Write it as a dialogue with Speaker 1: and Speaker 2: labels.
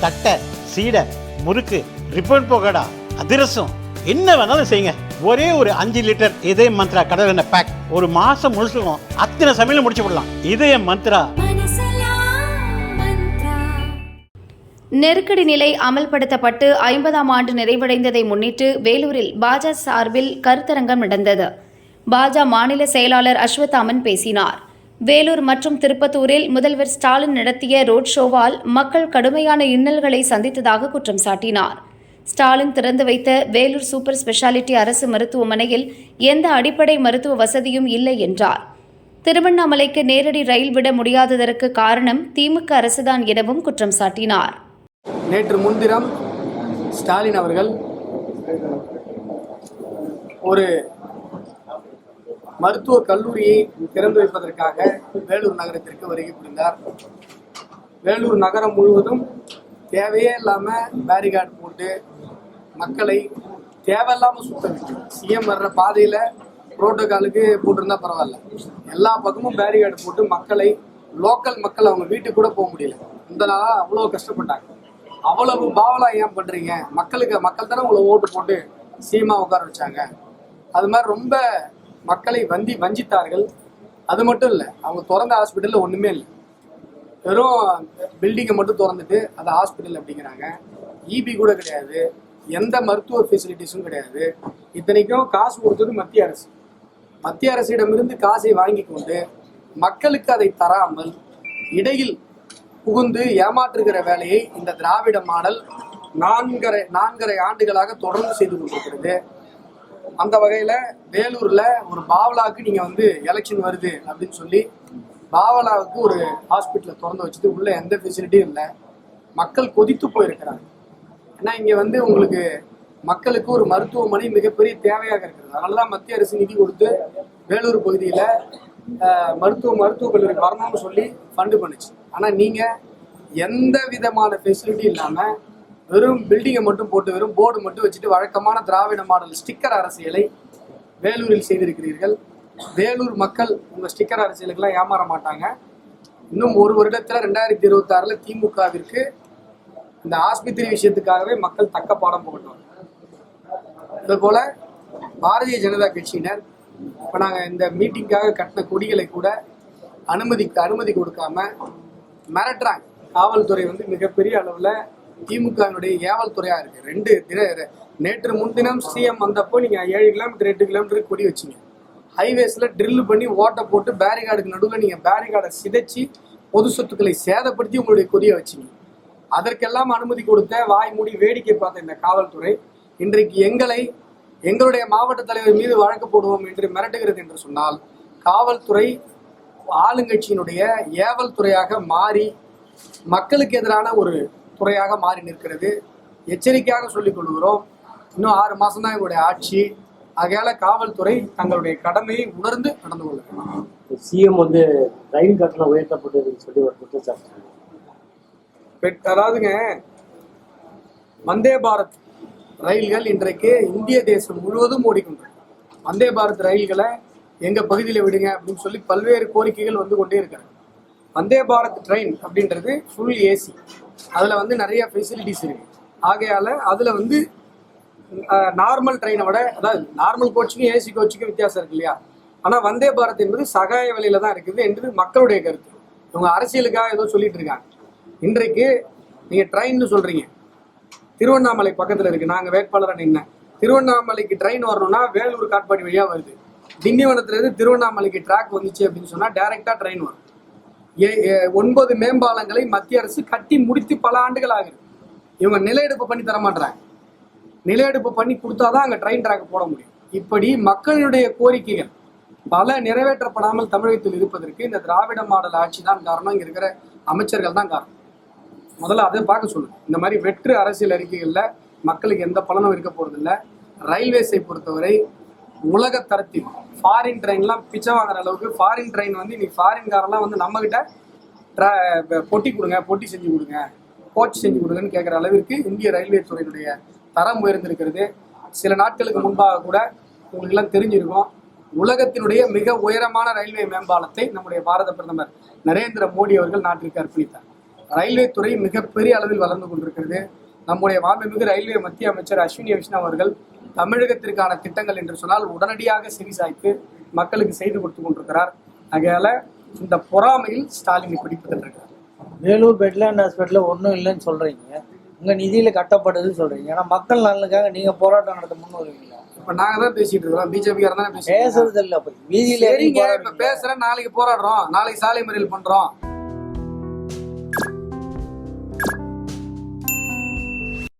Speaker 1: தட்டை சீடை முறுக்கு ரிப்பன் போகடா அதிரசம் என்ன வேணாலும் செய்யுங்க. ஒரே ஒரு அஞ்சு லிட்டர் இதய மந்த்ரா கடல் எண்ணெய் பேக் ஒரு மாசம் முழுசுக்கும் அத்தனை சமையலும் முடிச்சு விடலாம். இதய மந்த்ரா.
Speaker 2: நெருக்கடி நிலை அமல்படுத்தப்பட்டு ஐம்பதாம் ஆண்டு நிறைவடைந்ததை முன்னிட்டு வேலூரில் பாஜ சார்பில் கருத்தரங்கம் நடந்தது. பாஜ மாநில செயலாளர் அஸ்வத்தாமன் பேசினார். வேலூர் மற்றும் திருப்பத்தூரில் முதல்வர் ஸ்டாலின் நடத்திய ரோட் ஷோவால் மக்கள் கடுமையான இன்னல்களை சந்தித்ததாக குற்றம் சாட்டினார். ஸ்டாலின் திறந்து வைத்த வேலூர் சூப்பர் ஸ்பெஷாலிட்டி அரசு மருத்துவமனையில் எந்த அடிப்படை மருத்துவ வசதியும் இல்லை என்றார். திருவண்ணாமலைக்கு நேரடி ரயில் விட முடியாததற்கு காரணம் திமுக அரசுதான் எனவும் குற்றம் சாட்டினார்.
Speaker 3: நேற்று முன்தினம் ஸ்டாலின் அவர்கள் ஒரு மருத்துவ கல்லூரியை திறந்து வைப்பதற்காக வேலூர் நகரத்திற்கு வருகை புரிந்தார். வேலூர் நகரம் முழுவதும் தேவையே இல்லாமல் பேரிகார்டு போட்டு மக்களை தேவையில்லாமல் சுத்த சிஎம் வர்ற பாதையில் புரோட்டோகாலுக்கு போட்டிருந்தா பரவாயில்ல. எல்லா பக்கமும் பேரிகார்டு போட்டு மக்களை லோக்கல் மக்கள் அவங்க வீட்டுக்கு கூட போக முடியல. இந்த நாளாக அவ்வளோ கஷ்டப்பட்டாங்க. அவ்வளவு பாவலா ஏன் பண்ணுறீங்க மக்களுக்கு மக்கள் தானே உங்களை ஓட்டு போட்டு சீமா உட்கார வச்சாங்க. அது மாதிரி ரொம்ப மக்களை வந்தி வஞ்சித்தார்கள். அது மட்டும் இல்லை அவங்க திறந்த ஹாஸ்பிட்டலில் ஒன்றுமே இல்லை. வெறும் பில்டிங்கை மட்டும் திறந்துட்டு அது ஹாஸ்பிட்டல் அப்படிங்கிறாங்க. இபி கூட கிடையாது. எந்த மருத்துவ ஃபெசிலிட்டிஸும் கிடையாது. இத்தனைக்கும் காசு கொடுத்தது மத்திய அரசு. மத்திய அரசிடமிருந்து காசை வாங்கி கொண்டு மக்களுக்கு அதை தராமல் இடையில் புகுந்து ஏமாற்றுகிற வேலையை இந்த திராவிட மாடல் நான்கரை நான்கரை ஆண்டுகளாக தொடர்ந்து செய்து கொண்டிருக்கிறது. அந்த வகையில வேலூர்ல ஒரு பாவலாவுக்கு நீங்க வந்து எலெக்ஷன் வருது அப்படின்னு சொல்லி பாவலாவுக்கு ஒரு ஹாஸ்பிட்டலை திறந்து வச்சுட்டு உள்ள எந்த ஃபெசிலிட்டியும் இல்லை. மக்கள் கொதித்து போயிருக்கிறாங்க. ஏன்னா இங்க வந்து உங்களுக்கு மக்களுக்கு ஒரு மருத்துவமனை மிகப்பெரிய தேவையாக இருக்கிறது. அதனாலதான் மத்திய அரசு நிதி கொடுத்து வேலூர் பகுதியில மருத்துவ மருத்துவக் கல்லூரி வரணும்னு சொல்லி ஃபண்டு பண்ணுச்சு. ஆனா நீங்க எந்த விதமான ஃபெசிலிட்டி இல்லாம வெறும் பில்டிங்கை மட்டும் போட்டு வெறும் போர்டு மட்டும் வச்சுட்டு வழக்கமான திராவிட மாடல் ஸ்டிக்கர் அரசியலை வேலூரில் செய்திருக்கிறீர்கள். வேலூர் மக்கள் உங்கள் ஸ்டிக்கர் அரசியலுக்கெல்லாம் ஏமாற மாட்டாங்க. இன்னும் ஒரு வருடத்தில் ரெண்டாயிரத்தி இருபத்தாறில் திமுகவிற்கு இந்த ஆஸ்பத்திரி விஷயத்துக்காகவே மக்கள் தக்க பாடம் போகட்டும். இது பாரதிய ஜனதா கட்சியினர் இப்போ நாங்கள் இந்த மீட்டிங்காக கட்டின கொடிகளை கூட அனுமதிக்கு அனுமதி கொடுக்காம மிரட்டுறாங்க. காவல்துறை வந்து மிகப்பெரிய அளவில் திமுகவினுடைய ஏவல் துறையா இருக்கு. ரெண்டு தின நேற்று முன்தினம் சிஎம் வந்தப்போ நீங்கள் ஏழு கிலோமீட்டர் எட்டு கிலோமீட்டர் கொடி வச்சீங்க. ஹைவேஸில் ட்ரில் பண்ணி ஓட்டை போட்டு பேரிகார்டுக்கு நடுவில் நீங்கள் பேரிகார்டை சிதைச்சி பொது சொத்துக்களை சேதப்படுத்தி உங்களுடைய கொடியை வச்சீங்க. அதற்கெல்லாம் அனுமதி கொடுத்த வாய் மூடி வேடிக்கை பார்த்த இந்த காவல்துறை இன்றைக்கு எங்களை எங்களுடைய மாவட்ட தலைவர் மீது வழக்கு போடுவோம் என்று மிரட்டுகிறது என்று சொன்னால் காவல்துறை ஆளுங்கட்சியினுடைய ஏவல் துறையாக மாறி மக்களுக்கு எதிரான ஒரு துறையாக மாறி நிற்கிறது. எச்சரிக்கையாக சொல்லிக் கொள்கிறோம். இன்னும் ஆறு மாசம் தான் எங்களுடைய ஆட்சி. ஆகையால காவல்துறை தங்களுடைய கடமையை உணர்ந்து நடந்து கொள்ளும்.
Speaker 4: சிஎம் வந்து ரயில் கட்டணம் உயர்த்தப்பட்டதுன்னு சொல்லி ஒரு குற்றச்சாட்டு.
Speaker 3: அதாவதுங்க வந்தே பாரத் ரயில்கள் இன்றைக்கு இந்திய தேசம் முழுவதும் ஓடிக்கொண்டிருக்கு. வந்தே பாரத் ரயில்களை எங்க பகுதியில் விடுங்க அப்படின்னு சொல்லி பல்வேறு கோரிக்கைகள் வந்து கொண்டே இருக்கிறது. வந்தே பாரத் ட்ரெயின் அப்படின்றது ஃபுல் ஏசி அதில் வந்து நிறைய ஃபெசிலிட்டிஸ் இருக்குது ஆகையால் அதில் வந்து நார்மல் ட்ரெயினை விட அதாவது நார்மல் கோச்சுக்கும் ஏசி கோச்சுக்கும் வித்தியாசம் இருக்கு இல்லையா? ஆனால் வந்தே பாரத் என்பது சகாய விலையில தான் இருக்குது என்று மக்களுடைய கருத்து. இவங்க அரசியலுக்காக ஏதோ சொல்லிட்டு இருக்காங்க. இன்றைக்கு நீங்கள் ட்ரெயின்னு சொல்கிறீங்க திருவண்ணாமலை பக்கத்தில் இருக்குது நாங்கள் வேட்பாளராக நின்ன திருவண்ணாமலைக்கு ட்ரெயின் வரணும்னா வேலூர் காட்பாடி வழியாக வருது. திண்டிவனத்துலேருந்து திருவண்ணாமலைக்கு ட்ராக் வந்துச்சு அப்படின்னு சொன்னால் டேரெக்டாக ட்ரெயின் வரும். ஒன்பது மேம்பாலங்களை மத்திய அரசு கட்டி முடித்து பல ஆண்டுகள் ஆகுது. இவங்க நில எடுப்பு பண்ணி தர மாட்டாங்க நில எடுப்பு பண்ணி கொடுத்தாதான் அங்கே ட்ரெயின் ட்ராக் போட முடியும். இப்படி மக்களுடைய கோரிக்கைகள் பல நிறைவேற்றப்படாமல் தமிழகத்தில் இருப்பதற்கு இந்த திராவிட மாடல் ஆட்சி தான் காரணம். இங்க இருக்கிற அமைச்சர்கள் தான் காரணம். முதல்ல அதை பார்க்க சொல்லுங்க. இந்த மாதிரி வெற்று அரசியல் அறிக்கைகளில் மக்களுக்கு எந்த பலனும் இருக்க போறதில்லை. ரயில்வேஸை பொறுத்தவரை உலக தரத்தில் ஃபாரின் ட்ரெயின்லாம் பிச்சை வாங்குற அளவுக்கு ஃபாரின் ட்ரெயின் வந்து இன்னைக்கு ஃபாரின் காரெல்லாம் வந்து நம்மக்கிட்ட ட்ரா பொட்டி கொடுங்க பொட்டி செஞ்சு கொடுங்க. கோச் செஞ்சு கொடுங்கன்னு கேட்குற அளவிற்கு இந்திய ரயில்வே துறையினுடைய தரம் உயர்ந்திருக்கிறது. சில நாட்களுக்கு முன்பாக கூட உங்களுக்கெல்லாம் தெரிஞ்சிருக்கும். உலகத்தினுடைய மிக உயரமான ரயில்வே மேம்பாலத்தை நம்முடைய பாரத பிரதமர் நரேந்திர மோடி அவர்கள் நாட்டிற்கு அர்ப்பணித்தார். ரயில்வே துறை மிகப்பெரிய அளவில் வளர்ந்து கொண்டிருக்கிறது. நம்முடைய மாண்புமிகு ரயில்வே மத்திய அமைச்சர் அஸ்வினி வைஷ்ணவ் அவர்கள் தமிழகத்திற்கான திட்டங்கள் என்று சொன்னால் உடனடியாக செவிசாய்த்து மக்களுக்கு செய்து கொடுத்து கொண்டிருக்கிறார். ஆகையால இந்த பொறாமையில் ஸ்டாலின் இருக்கிறார்
Speaker 5: வேலூர் பெட்லேண்ட் ஹாஸ்பிட்டலில் ஒன்றும் இல்லைன்னு சொல்கிறீங்க உங்கள் நிதியில் கட்டப்படுதுன்னு சொல்கிறீங்க ஏன்னா மக்கள் நலனுக்காக நீங்கள் போராட்டம் நடத்த முன் வருவீங்களா?
Speaker 3: இப்ப நாங்க தான் பேசிட்டு இருக்கோம் பிஜேபி தானே.
Speaker 5: பேசுறது இல்லை அப்போ. வீதியில்
Speaker 3: சரிங்க இப்ப பேசுறேன். நாளைக்கு போராடுறோம். நாளைக்கு சாலை மறியல் பண்றோம்.